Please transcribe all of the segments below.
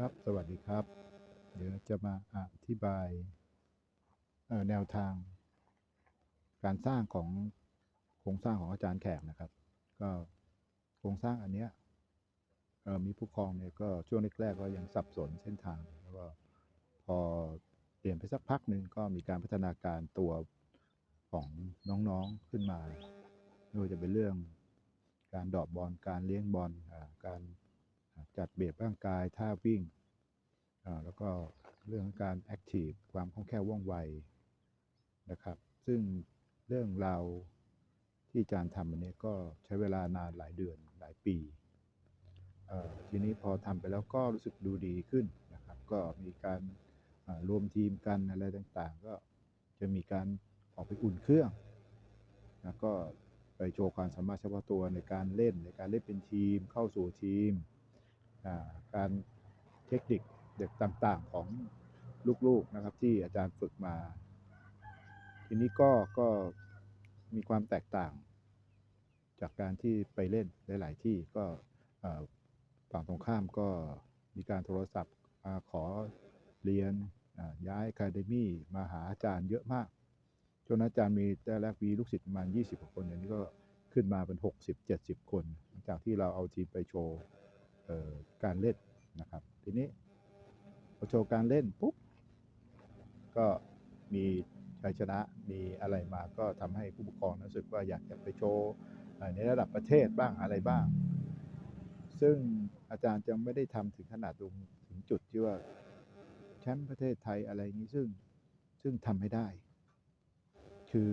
ครับ สวัสดีครับ เดี๋ยวจะมาอธิบายแนวทาง การสร้างของโครงสร้างของอาจารย์แขกนะครับ ก็โครงสร้างอันเนี้ยมีผู้ครองเนี่ยก็ช่วงแรกๆก็ยังสับสนเส้นทางแล้วก็พอเปลี่ยนไปสักพักหนึ่งก็มีการพัฒนาการตัวของน้องๆขึ้นมาไม่ว่าจะเป็นเรื่องการดอกบอลการเลี้ยงบอลการ จัดเบียบร่างกายท่าวิ่ง แล้วก็เรื่องการแอคทีฟความคล่องแคล่วว่องไวนะครับ ซึ่งเรื่องราวที่อาจารย์ทำอันนี้ก็ใช้เวลานานหลายเดือนหลายปี ทีนี้พอทำไปแล้วก็รู้สึกดูดีขึ้นนะครับ ก็มีการรวมทีมกันอะไรต่างๆ ก็จะมีการออกไปอุ่นเครื่องแล้วก็ไปโชว์ความสามารถเฉพาะตัวในการเล่นในการเล่นเป็นทีมเข้าสู่ทีม การเทคนิคเด็กต่างๆของลูกๆนะครับ ที่อาจารย์ฝึกมา ทีนี้ก็ก็มีความแตกต่าง จากการที่ไปเล่นหลาย ๆ ที่ก็ฝั่งตรงข้ามก็มีการโทรศัพท์มาขอเรียนย้ายคาเดมี่มาหาอาจารย์เยอะมากจนอาจารย์มีแต่แรกมีลูกศิษย์ประมาณ20กว่าคนเดี๋ยนี้ก็ขึ้นมาเป็น 60-70 คนหลังจากที่เราเอาทีมไปโชว์ การเล่นนะครับ ทีนี้พอโชว์การเล่นปุ๊บก็มีชัยชนะมีอะไรมาก็ทำให้ผู้ปกครองรู้สึกว่าอยากจะไปโชว์ในระดับประเทศบ้างอะไรบ้าง ซึ่งอาจารย์จะไม่ได้ทำถึงขนาดตรงถึงจุดที่ว่าแชมป์ประเทศไทยอะไรนี้ซึ่งซึ่งทำไม่ได้ คือ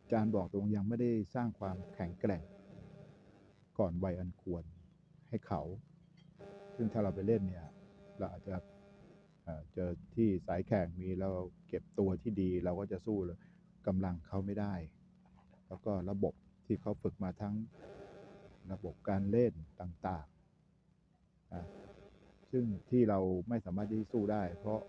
อาจารย์บอกตรงยังไม่ได้สร้างความแข็งแกร่ง ก่อนวัยอันควรให้เขา ซึ่งถ้าเราไปเล่นเนี่ย เราอาจจะเจอที่สายแข่งมีเราเก็บตัวที่ดีเราก็จะสู้เลยกำลังเขาไม่ได้ แล้วก็ระบบที่เขาฝึกมาทั้งระบบการเล่นต่างๆ ซึ่งที่เราไม่สามารถที่จะสู้ได้ เพราะ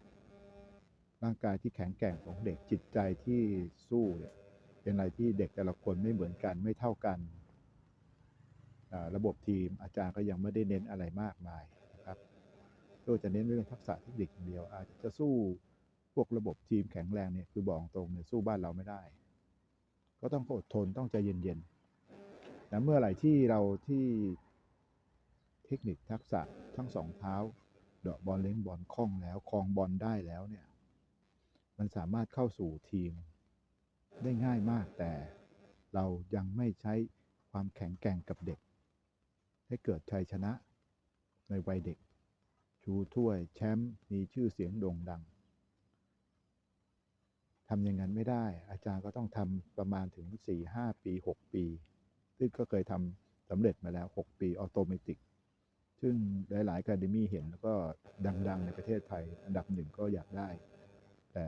ร่างกายที่แข็งแกร่งของเด็กจิตใจที่สู้เนี่ยเป็นอะไรที่เด็กแต่ละคนไม่เหมือนกันไม่เท่ากัน ระบบทีมอาจารย์ก็ยังไม่ได้เน้นอะไรมากมายนะครับก็จะเน้นเรื่องทักษะเทคนิคอย่างเดียว อาจจะสู้พวกระบบทีมแข็งแรงเนี่ยคือบอกตรงเนี่ยสู้บ้านเราไม่ได้ ก็ต้องอดทนต้องใจเย็นๆแต่เมื่อไหร่ที่เราที่เทคนิคทักษะทั้งสองเท้าเดาะบอลเล้งบอลคล่องแล้วคลองบอลได้แล้วเนี่ยมันสามารถเข้าสู่ทีมได้ง่ายมากแต่เรายังไม่ใช้ความแข็งแกร่งกับเด็ก ให้เกิดชัยชนะในวัยเด็ก ชูถ้วยแชมป์มีชื่อเสียงโด่งดังทำอย่างนั้นไม่ได้ อาจารย์ก็ต้องทำประมาณถึง 4-5 ปี 6 ปี ซึ่งก็เคยทำสำเร็จมาแล้ว 6 ปีออโตเมติกซึ่งหลายๆ a า a ดมี่เห็นแล้วก็ดังๆ ในประเทศไทย อันดับหนึ่งก็อยากได้ แต่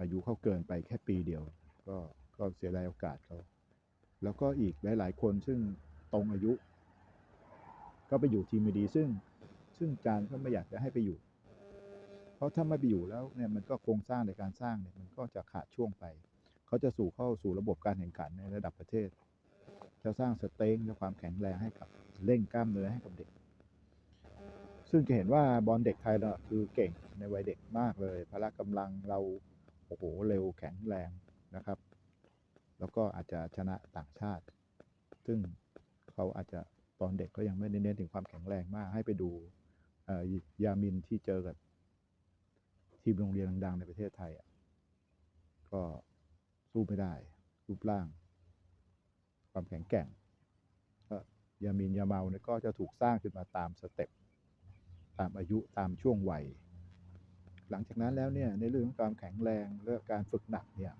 อายุเขาเกินไปแค่ปีเดียว ก็ก็เสียดายโอกาสเขา แล้วก็อีกหลายๆคนซึ่ง ตรงอายุ ก็ไปอยู่ทีมไม่ดีซึ่งซึ่งอาจารก็ไม่อยากจะให้ไปอยู่ เพราะถ้าไม่ไปอยู่แล้วเนี่ยมันก็โครงสร้างในการสร้างเนี่ยมันก็จะขาดช่วงไป เขาจะสู่เข้าสู่ระบบการแข่งขันในระดับประเทศ จะสร้างสเต็งและความแข็งแรงให้กับเร่งกล้ามเนื้อให้กับเด็ก ซึ่งจะเห็นว่าบอลเด็กไทยเราคือเก่งในวัยเด็กมากเลยพละกำลังเราโอ้โหเร็วแข็งแรงนะครับ แล้วก็อาจจะชนะต่างชาติ ซึ่ง เขาอาจจะตอนเด็กก็ยังไม่ได้เน้นถึงความแข็งแรงมาก ให้ไปดูยามินที่เจอกับทีมโรงเรียนดังๆในประเทศไทยอะก็สู้ไม่ได้รูปร่าง ความแข็งแกร่งก็ยามินยาเมาเนี่ยก็จะถูกสร้างขึ้นมาตามสเต็ปตามอายุตามช่วงวัย หลังจากนั้นแล้วเนี่ยในเรื่องของความแข็งแรงและการฝึกหนักเนี่ย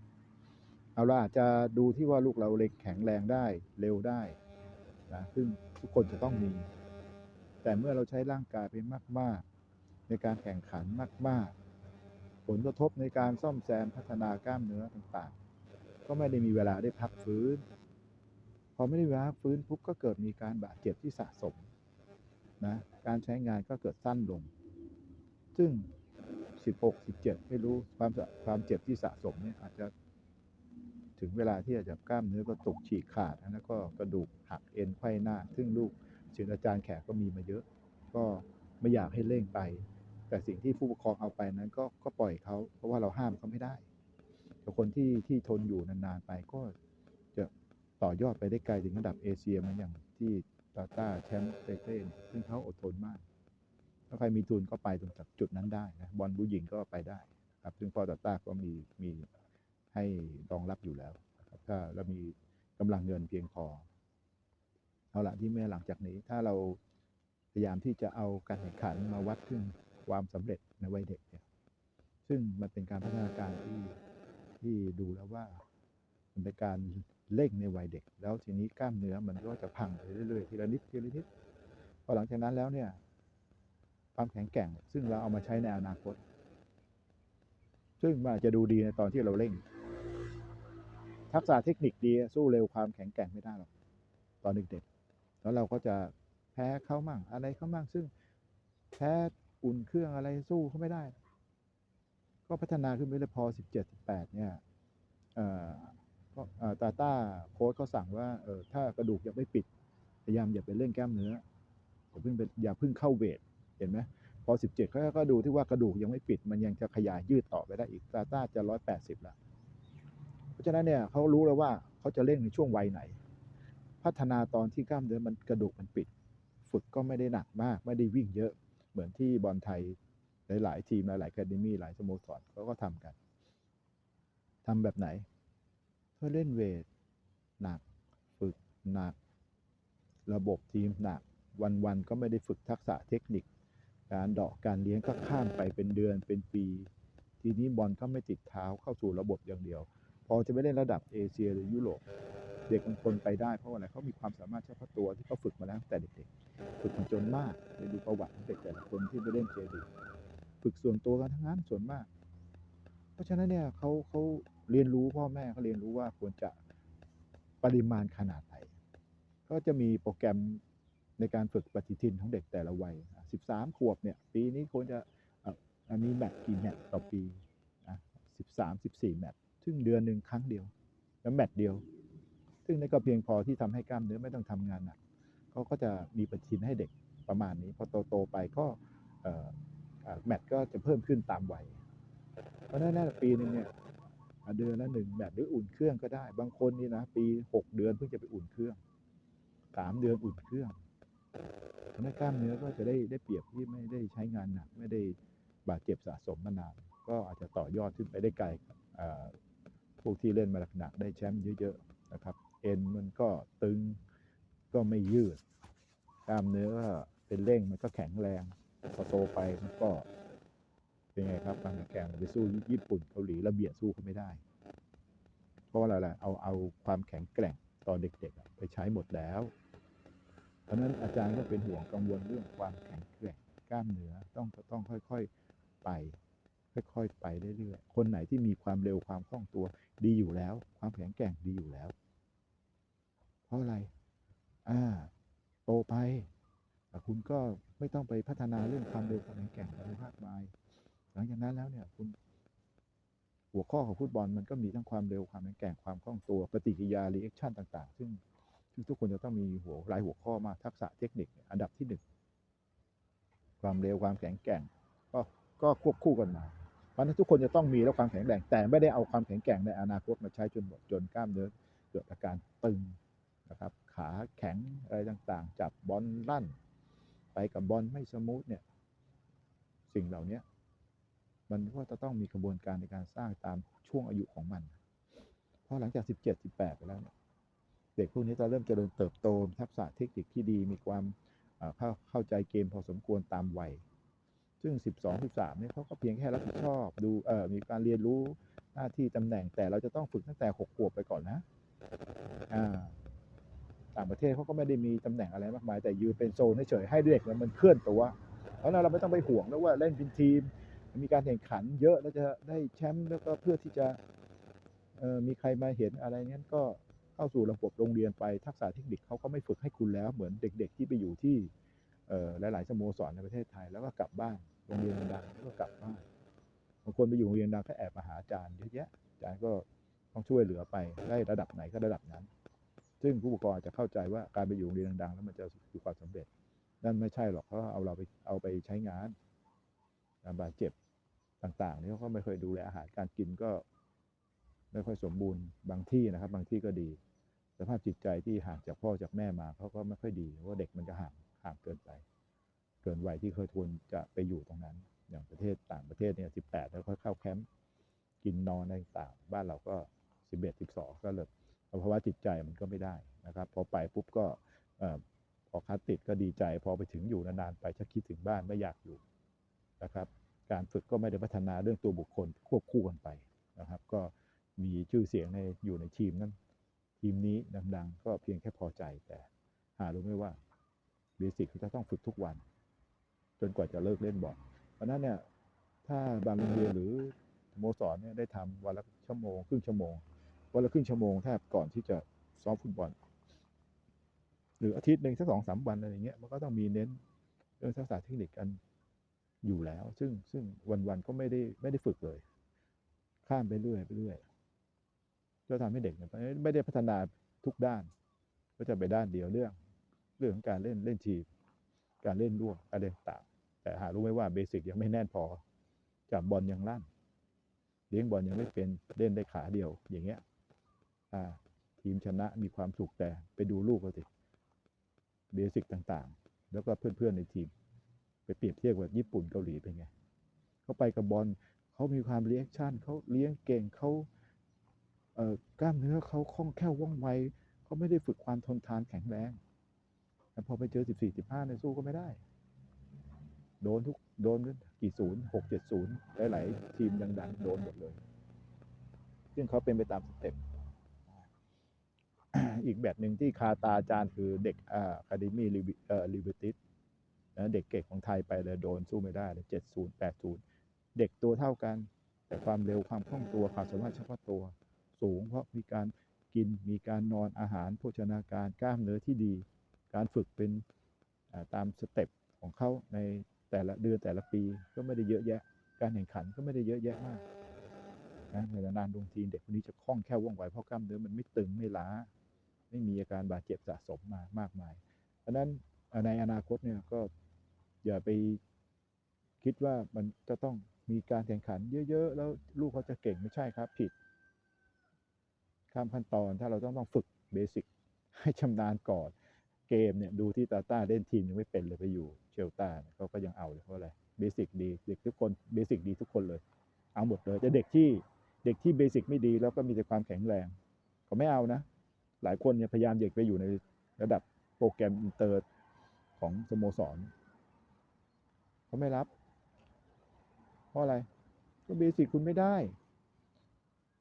เอาเราอาจจะดูที่ว่าลูกเราเล็กแข็งแรงได้เร็วได้ นะซึ่งทุกคนจะต้องมี แต่เมื่อเราใช้ร่างกายไปมาก ๆ ในการแข่งขันมาก ๆ ผลกระทบในการซ่อมแซมพัฒนากล้ามเนื้อต่างๆ ก็ไม่ได้มีเวลาได้พักฟื้น พอไม่ได้เวลาพักฟื้นปุ๊บก็เกิดมีการบาดเจ็บที่สะสมนะการใช้งานก็เกิดสั้นลง ซึ่ง 16 17 ไม่รู้ความความเจ็บที่สะสมเนี่ยอาจจะ ถึงเวลาที่อาจจะกล้ามเนื้อก็ตกฉีกขาดแล้วก็กระดูกหักเอ็นไขว้หน้า ซึ่งลูกถึงอาจารย์แขกก็มีมาเยอะ ก็ไม่อยากให้เร่งไป แต่สิ่งที่ผู้ปกครองเอาไปนั้นก็ก็ปล่อยเขาเพราะว่าเราห้ามเขาไม่ได้แต่คนที่ที่ทนอยู่นานๆไปก็จะต่อยอดไปได้ไกลถึงระดับเอเชียมันอย่างที่ตาต้าแชมป์เตเต้นซึ่งเขาอดทนมาก ถ้าใครมีทุนก็ไปตรงจากจุดนั้นได้นะบอลผู้หญิงก็ไปได้ ครับซึ่งพอตาต้าก็มีมี ให้รองรับอยู่แล้วครับถ้าเรามีกำลังเงินเพียงพอ เอาละที่แม่หลังจากนี้ ถ้าเราพยายามที่จะเอาการแข่งขันมาวัดถึงความสำเร็จในวัยเด็กเนี่ยซึ่งมันเป็นการพัฒนาการที่ที่ดูแล้วว่า มันเป็นการเร่งในวัยเด็ก แล้วทีนี้กล้ามเนื้อมันก็จะพังไปเรื่อยๆทีละนิดทีละนิดพอหลังจากนั้นแล้วเนี่ยความแข็งแกร่ง ซึ่งเราเอามาใช้ในอนาคต ซึ่งมันอาจจะดูดีในตอนที่เราเร่ง ทักษะเทคนิคดีสู้เร็วความแข็งแกร่งไม่ได้หรอกตอนเด็กๆแล้วเราก็จะแพ้เขามั่งอะไรเขามั่งซึ่งแพ้อุ่นเครื่องอะไรสู้เขาไม่ได้ ก็พัฒนาขึ้นไปเลยพอ17 18เนี่ยเอ่อก็เอ่อตาต้าโค้ชเขาสั่งว่าเออถ้ากระดูกยังไม่ปิด พยายามอย่าไปเล่นแก้มเนื้ออย่าเพิ่งเป็นอย่าเพิ่งเข้าเวทเห็นไหมพอ 17เขาก็ดูที่ว่ากระดูกยังไม่ปิด มันยังจะขยายยืดต่อไปได้อีกตาต้าจะ 180 แล้ว ราะฉะนั้นเนี่ยเขารู้แล้วว่าเขาจะเร่งในช่วงวัยไหน พัฒนาตอนที่กล้ามเนื้อมันกระดูกมันปิด ฝึกก็ไม่ได้หนักมาก ไม่ได้วิ่งเยอะเหมือนที่บอลไทยหลาย ๆ ทีม หลายๆแคดมี่หลายสโมสรเขาก็ทำกันทำแบบไหนเพื่อเล่นเวทหนัก ฝึกหนัก ระบบทีมหนัก วัน ๆ ก็ไม่ได้ฝึกทักษะเทคนิค การเดาะการเลี้ยงก็ข้ามไปเป็นเดือนเป็นปี ทีนี้บอลก็ไม่ติดเท้าเข้าสู่ระบบอย่างเดียว พอจะไปเล่นระดับเอเชียหรือยุโรปเด็กบางคนไปได้เพราะอะไรเขามีความสามารถเฉพาะตัวที่เขาฝึกมาแล้วตั้งแต่เด็กๆฝึกมาจนมากไปดูประวัติของเด็กแต่ละคนที่ไปเล่นเจดีฝึกส่วนตัวกันทั้งนั้นส่วนมาก เพราะฉะนั้นเนี่ยเขาเขาเรียนรู้พ่อแม่เขาเรียนรู้ว่าควรจะปริมาณขนาดไหนก็จะมีโปรแกรมในการฝึกปฏิทินของเด็กแต่ละวัย 13 ขวบเนี่ย ปีนี้ควรจะอันนี้แมตช์กี่แมตช์ต่อปีนะ13 14 แมตช์ ซึ่งเดือนหนึ่งครั้งเดียว แล้วแมตช์เดียว ซึ่งนี่ก็เพียงพอที่ทำให้กล้ามเนื้อไม่ต้องทำงานหนักเขาก็จะมีปฏิทินให้เด็กประมาณนี้ พอโตๆไปก็แมตช์ก็จะเพิ่มขึ้นตามวัย เพราะฉะนั้นปีหนึ่งเนี่ยอะเดือนละหนึ่งแมตช์หรืออุ่นเครื่องก็ได้ บางคนนี่นะปีหกเดือนเพิ่งจะไปอุ่นเครื่องสามเดือนอุ่นเครื่องเพราะนั้นกล้ามเนื้อก็จะได้ได้เปรียบที่ไม่ได้ใช้งานหนักไม่ได้บาดเจ็บสะสมมานาน ก็อาจจะต่อยอดขึ้นไปได้ไกล วกที่เล่นมาหนักๆได้แชมป์เยอะๆนะครับ เอ็นมันก็ตึงก็ไม่ยืดกล้ามเนื้อก็เป็นเร่งมันก็แข็งแรงพอโตไปมันก็เป็นไงครับการแข่งไปสู้ญี่ปุ่นเกาหลีระเบียดสู้เขาไม่ได้ เพราะว่าอะไรเอาเอาความแข็งแกร่งตอนเด็กๆไปใช้หมดแล้ว เพราะนั้นอาจารย์ก็เป็นห่วงกังวลเรื่องความแข็งแกร่งกล้ามเนื้อต้องต้องค่อย ๆไป ค่อย ๆ ไปเรื่อยๆคนไหนที่มีความเร็วความคล่องตัวดีอยู่แล้ว ความแข็งแกร่งดีอยู่แล้ว เพราะอะไร อ่า โตไปอ่คุณก็ไม่ต้องไปพัฒนาเรื่องความเร็วความแข็งแกร่งอะไรมากมาย หลังจากนั้นแล้วเนี่ยคุณ หัวข้อของฟุตบอลมันก็มีทั้งความเร็วความแข็งแกร่งความคล่องตัวปฏิกิริยารีแอคชั่นต่าง ๆ ซึ่งซึ่งทุกคนจะต้องมีหัวรายหัวข้อมาทักษะเทคนิคอันดับที่หนึ่งความเร็วความแข็งแกร่ง ก็ก็ควบคู่กันมา ราะนั้นทุกคนจะต้องมีแล้วความแข็งแรงแต่ไม่ได้เอาความแข็งแกร่งในอนาคตมาใช้จนหมดจนกล้ามเนื้อเกิดอาการตึงนะครับขาแข็งอะไรต่างๆ จับบอลลั่น ไปกับบอลไม่สมูทเนี่ยสิ่งเหล่านี้มันก็จะต้องมีกระบวนการในการสร้างตามช่วงอายุของมัน เพราะหลังจาก 17 18 ไปแล้วเนี่ยเด็กพวกนี้จะเริ่มเจริญเติบโตทักษะเทคนิคที่ดีมีความเข้าใจเกมพอสมควรตามวัย ซึ่ง 12 13เนี่ยเขาก็เพียงแค่รับผิดชอบ ดูเอ่อมีการเรียนรู้หน้าที่ตำแหน่งแต่เราจะต้องฝึกตั้งแต่6ขวบไปก่อนนะอ่าต่างประเทศเขาก็ไม่ได้มีตำแหน่งอะไรมากมาย แต่ยืนเป็นโซนเฉยๆให้เด็กมันเคลื่อนตัวเพราะนั้นเราไม่ต้องไปห่วงแล้วว่าเล่นเป็นทีม มีการแข่งขันเยอะแล้วจะได้แชมป์แล้วก็เพื่อที่จะเอ่อมีใครมาเห็นอะไรเนี้ยก็เข้าสู่ระบบโรงเรียนไปทักษะเทคนิคเขาก็ไม่ฝึกให้คุณแล้วเหมือนเด็ก ๆ ที่ไปอยู่ที่ หลายๆสโมสรในประเทศไทยแล้วก็กลับบ้านโรงเรียนดังแล้วก็กลับบ้านบางคนไปอยู่โรงเรียนดังก็แอบมาหาอาจารย์เยอะแยะอาจารย์ก็ต้องช่วยเหลือไปได้ระดับไหนก็ระดับนั้น ซึ่งผู้ปกครองจะเข้าใจว่าการไปอยู่โรงเรียนดังๆแล้วมันจะคือความสำเร็จ นั่นไม่ใช่หรอกเพราะเอาเราไปเอาไปใช้งานการบาดเจ็บต่างๆนี่เขาก็ไม่เคยดูแลอาหารการกินก็ไม่ค่อยสมบูรณ์บางที่นะครับ บางที่ก็ดีสภาพจิตใจที่ห่างจากพ่อจากแม่มาเขาก็ไม่ค่อยดีเพราะว่าเด็กมันจะห่าง ห่างเกินไป เกินวัยที่เคยควรจะไปอยู่ตรงนั้น อย่างประเทศต่างประเทศเนี่ยสิบแปดแล้วค่อยเข้าแคมป์กินนอนอะไรต่างบ้านเราก็สิบเอ็ดสิบสองก็เลยเพราะว่าจิตใจมันก็ไม่ได้นะครับ พอไปปุ๊บก็พอคัดติดก็ดีใจ พอไปถึงอยู่นานๆไปชักคิดถึงบ้านไม่อยากอยู่นะครับ การฝึกก็ไม่ได้พัฒนาเรื่องตัวบุคคลควบคู่กันไปนะครับ ก็มีชื่อเสียงในอยู่ในทีมนั้นทีมนี้ดังๆ ก็เพียงแค่พอใจแต่หารู้ไหมว่า เบสิกเขาจะต้องฝึกทุกวัน จนกว่าจะเลิกเล่นบอลเพราะนั้นเนี่ยถ้าบางโรงเรียนหรือสโมสรเนี่ยได้ทำวันละชั่วโมงครึ่งชั่วโมงวันละครึ่งชั่วโมงแทบก่อนที่จะซ้อมฟุตบอล หรืออาทิตย์หนึ่งสักสองสามวันอะไรเงี้ยมันก็ต้องมีเน้นเรื่องทักษะเทคนิคกันอยู่แล้ว ซึ่งซึ่งวันๆก็ไม่ได้ไม่ได้ฝึกเลย ข้ามไปเรื่อยไปเรื่อยก็ทำให้เด็กเนี่ยไม่ได้พัฒนาทุกด้าน ก็จะไปด้านเดียวเรื่อง เรื่องของการเล่นเล่นทีม การเล่นร่วมอะไรต่างแต่หารู้ไหมว่าเบสิกยังไม่แน่นพอจับบอลยังลั่น เลี้ยงบอลยังไม่เป็นเล่นได้ขาเดียวอย่างเงี้ย อ่า ทีมชนะมีความสุขแต่ไปดูลูกเขาสิเบสิกต่างๆ แล้วก็เพื่อนๆในทีม ไปเปรียบเทียบกับญี่ปุ่นเกาหลีเป็นไงเขาไปกับบอลเขามีความเลี้ยงชั่นเขาเลี้ยงเก่งเขาเอ่อกล้ามเนื้อเขาคล่องแคล่วว่องไวเขาไม่ได้ฝึกความทนทานแข็งแรง แต่พอไปเจอ14 15ในสู้ก็ไม่ได้ โดนทุกโดนกี่ศูนย์หกเจ็ดศูนย์หลายๆทีมดังๆโดนหมดเลย ซึ่งเขาเป็นไปตามสเต็ปอีกแบบหนึ่งที่คาตาอาจารย์คือเด็กอ่าคาเดมี่ลิเบติสนะเด็กเก่งของไทยไปเลยโดนสู้ไม่ได้เลยเจ็ดศูนย์แปดศูนย์เด็กตัวเท่ากัน แต่ความเร็วความคล่องตัวความสามารถเฉพาะตัว สูงเพราะมีการกินมีการนอนอาหารโภชนาการกล้ามเนื้อที่ดี การฝึกเป็นอ่าตามสเต็ปของเขาในแต่ละเดือนแต่ละปีก็ไม่ได้เยอะแยะ การแข่งขันก็ไม่ได้เยอะแยะมากนะในนานๆลงทีเด็กคนนี้จะคล่องแคล่วว่องไวเพราะกล้ามเนื้อมันไม่ตึงไม่ล้า ไม่มีอาการบาดเจ็บสะสมมามากมาย เพราะฉะนั้นในอนาคตเนี่ยก็อย่าไปคิดว่ามันจะต้องมีการแข่งขันเยอะ ๆ แล้วลูกเขาจะเก่งไม่ใช่ครับผิด ข้ามขั้นตอนถ้าเราต้องต้องฝึกเบสิกให้ชำนาญก่อน เกมเนี่ยดูที่ตาต้าเล่นทีมยังไม่เป็นเลยไปอยู่เชลตาเขาก็ยังเอาเลยเพราะอะไรเบสิกดีเด็กทุกคนเบสิกดีทุกคนเลย เอาหมดเลยแต่เด็กที่เด็กที่เบสิกไม่ดีแล้วก็มีแต่ความแข็งแรงเขาไม่เอานะ หลายคนเนี่ยพยายามอยากไปอยู่ในระดับโปรแกรมอินเตอร์ของสโมสรเขาไม่รับ เพราะอะไร ก็เบสิกคุณไม่ได้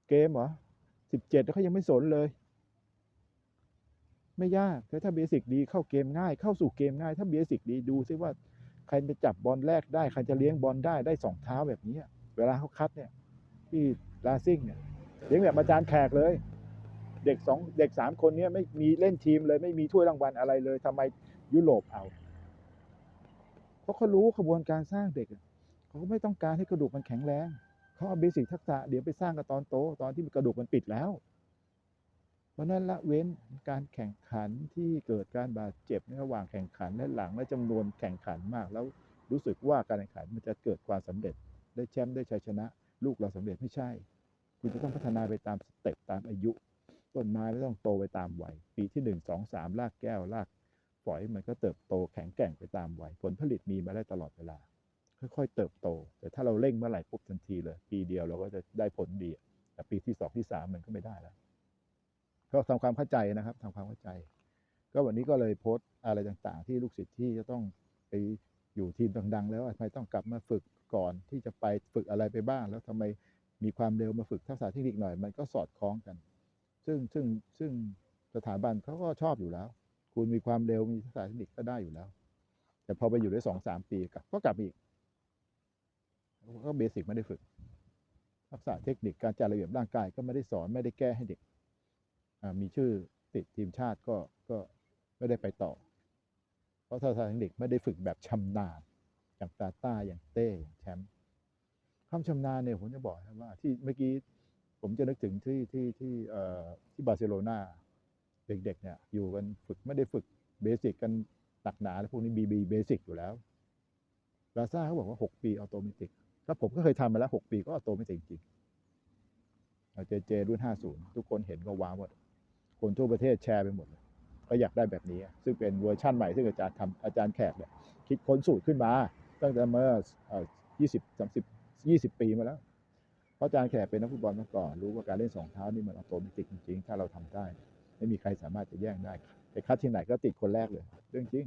เกมเหรอสิบเจ็ดเขายังไม่สนเลย ไม่ยากแต่ถ้าเบสิกดีเข้าเกมง่าย เข้าสู่เกมง่าย ถ้าเบสิกดีดูซิว่าใครจะจับบอลแรกได้ ใครจะเลี้ยงบอลได้ได้สองเท้าแบบนี้เวลาเขาคัดเนี่ยที่ลาซิ่งเนี่ยเลี้ยงแบบอาจารย์แขกเลย เด็กสองเด็กสามคนเนี้ไม่มีเล่นทีมเลยไม่มีถ้วยรางวัลอะไรเลยทำไมยุโรปเอา เพราะเขารู้ขบวนการสร้างเด็กเขาก็ไม่ต้องการให้กระดูกมันแข็งแรงเขาเอาเบสิกทักษะเดี๋ยวไปสร้างกับตอนโตตอนที่กระดูกมันปิดแล้ว เพราะนั้นละเว้นการแข่งขันที่เกิดการบาดเจ็บในระหว่างแข่งขันและหลังและจำนวนแข่งขันมาก แล้วรู้สึกว่าการแข่งขันมันจะเกิดความสำเร็จ ได้แชมป์ได้ชัยชนะ ลูกเราสำเร็จไม่ใช่ คุณจะต้องพัฒนาไปตามสเต็ปตามอายุ ต้นไม้ไม่ต้องโตไปตามวัยปีที่หนึ่งสองสามรากแก้วรากฝอยมันก็เติบโตแข็งแกร่งไปตามวัยผลผลิตมีมาได้ตลอดเวลา ค่อยๆ เติบโต แต่ถ้าเราเร่งเมื่อไหร่ปุ๊บทันทีเลย ปีเดียวเราก็จะได้ผลดีแต่ปีที่สองที่สามมันก็ไม่ได้แล้ว ก็ทำความเข้าใจนะครับทำความเข้าใจ ก็วันนี้ก็เลยโพสต์อะไรต่างๆ ที่ลูกศิษย์ที่จะต้องไปอยู่ทีมดัง ๆ แล้วทำไมต้องกลับมาฝึกก่อนที่จะไปฝึกอะไรไปบ้าง แล้วทำไมมีความเร็วมาฝึกทักษะเทคนิคหน่อย มันก็สอดคล้องกัน ซึ่งซึ่งซึ่งสถาบันเขาก็ชอบอยู่แล้ว คุณมีความเร็วมีทักษะเทคนิคก็ได้อยู่แล้ว แต่พอไปอยู่ได้สองสามปีกลับก็กลับอีกก็เบสิกไม่ได้ฝึกทักษะเทคนิคการจัดระเบียบร่างกายก็ไม่ได้สอนไม่ได้แก้ให้เด็ก มีชื่อติดทีมชาติก็ก็ไม่ได้ไปต่อ เพราะทักษะเทคนิไม่ได้ฝึกแบบชำนาญอย่างตาต้าอย่างเต้อย่างแชมป์ความชำนาญเนี่ยผมจะบอกว่าที่เมื่อกี้ผมจะนึกถึงที่ที่ที่เอ่อที่บาร์เซโลนาเด็กๆเนี่ยอยู่กันฝึกไม่ได้ฝึกเบสิกกันหนักหนาแล้วพวกนี้บีบีเบสิกอยู่แล้วลาซ่าเขาบอกว่า 6 ปีออโตเมติกถ้าผมก็เคยทำมาแล้ว 6 ปีก็ออโตเมติกจริงเจเจรุ่น 50 ทุกคนเห็นก็ว้าวหมด คนทั่วประเทศแชร์ไปหมดเลยก็อยากได้แบบนี้ ซึ่งเป็นเวอร์ชั่นใหม่ ซึ่งอาจารย์ทำอาจารย์แขกเนี่ยคิดค้นสูตรขึ้นมา ตั้งแต่เมื่อ 20 30 20 ปีมาแล้ว เพราะอาจารย์แขกเป็นนักฟุตบอลมาก่อน รู้ว่าการเล่นสองเท้านี่มันออโตเมติกจริงๆ ถ้าเราทำได้ ไม่มีใครสามารถจะแย่งได้ไปคัดที่ไหนก็ติดคนแรกเลย เรื่องจริง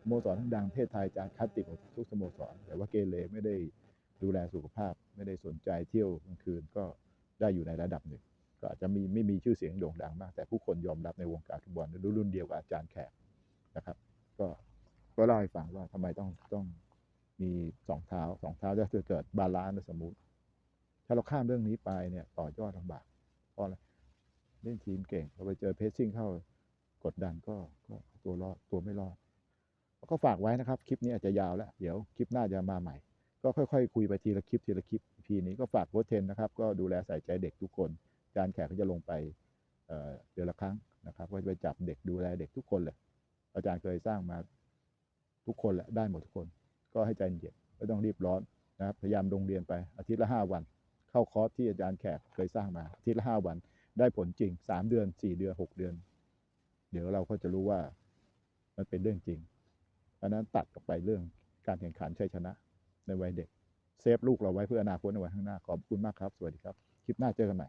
สโมสรดังประเทศไทยอาจารย์คัดติดหมดทุกสโมสร แต่ว่าเกเรไม่ได้ดูแลสุขภาพ ไม่ได้สนใจเที่ยวกลางคืนก็ได้อยู่ในระดับหนึ่ง ก็อาจจะมีไม่มีชื่อเสียงโด่งดังมาก แต่ผู้คนยอมรับในวงการฟุตบอลรุ่นรุ่นเดียวกับอาจารย์แขกนะครับ ก็ก็เล่าให้ฟังว่าทำไมต้องต้องมีสองเท้าสองเท้าจะเกิดบาลานซ์สมมุติ ถ้าเราข้ามเรื่องนี้ไปเนี่ยต่อยอดลำบากเพราะอะไรเล่นทีมเก่งพอไปเจอเพสซิ่งเข้ากดดันก็ก็ตัวรอดตัวไม่รอดก็ฝากไว้นะครับ คลิปนี้อาจจะยาวแล้ว เดี๋ยวคลิปหน้าจะมาใหม่ ก็ค่อยๆ คุยไปทีละคลิปทีละคลิป พีนี้ก็ฝากโค้ชเทนนะครับ ก็ดูแลใส่ใจเด็กทุกคน จารย์แขกก็จะลงไปเอ่อดือนละครั้งนะครับก็จะไปจับเด็กดูแลเด็กทุกคนเลย อาจารย์เคยสร้างมาทุกคนแหละได้หมดทุกคน ก็ให้ใจเย็นไม่ต้องรีบร้อนนะครับพยายามลงเรียนไปอาทิตย์ละห้าวัน เข้าคอร์สที่อาจารย์แขกเคยสร้างมาอาทิตย์ละห้าวัน ได้ผลจริงสามเดือนสี่เดือนหกเดือน เดี๋ยวเราก็จะรู้ว่ามันเป็นเรื่องจริงเพราะนั้นตัดออกไปเรื่องการแข่งขันชัยชนะในวัยเด็ก เซฟลูกเราไว้เพื่ออนาคตในวันข้างหน้าขอบคุณมากครับ สวัสดีครับ คลิปหน้าเจอกันใหม่